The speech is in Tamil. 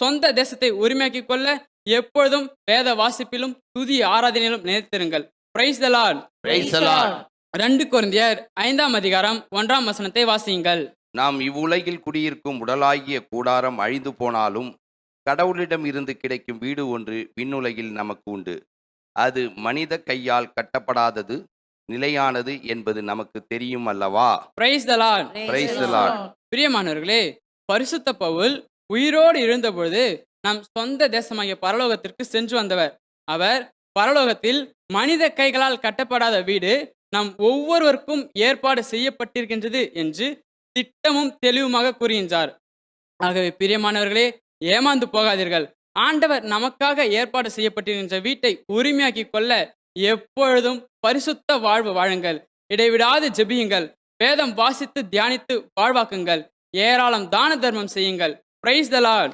சொந்த தேசத்தை உரிமையாக்கிக் கொள்ள எப்பொழுதும் வேத வாசிப்பிலும் துதி ஆராதனையிலும் நினைத்திருங்கள். Praise the Lord Praise the Lord. ரெண்டு கொரிந்தியர் ஐந்தாம் அதிகாரம் ஒன்றாம் வசனத்தை வாசியுங்கள். நாம் இவ்வுலகில் குடியிருக்கும் உடலாகிய கூடாரம் அழிந்து போனாலும் கடவுளிடம் இருந்து கிடைக்கும் வீடு ஒன்று விண்ணுலகில் நமக்கு உண்டு. அது மனித கையால் கட்டப்படாதது நிலையானது என்பது நமக்கு தெரியும் அல்லவா? Praise the Lord Praise the Lord. பிரியமானவர்களே பரிசுத்த பவுல் உயிரோடு இருந்தபொழுது நம் சொந்த தேசமாகிய பரலோகத்திற்கு சென்று வந்தவர். அவர் பரலோகத்தில் மனித கைகளால் கட்டப்படாத வீடு நம் ஒவ்வொருவருக்கும் ஏற்பாடு செய்யப்பட்டிருக்கின்றது என்று திட்டமும் தெளிவுமாக கூறுகின்றார். ஆகவே பிரியமானவர்களே ஏமாந்து போகாதீர்கள். ஆண்டவர் நமக்காக ஏற்பாடு செய்யப்பட்டிருக்கின்ற வீட்டை உரிமையாக்கிக் கொள்ள எப்பொழுதும் பரிசுத்த வாழ்வு வாழுங்கள். இடைவிடாது ஜெபியுங்கள். வேதம் வாசித்து தியானித்து வாழ்வாக்குங்கள். ஏராளம் தான தர்மம் செய்யுங்கள். Price the Lord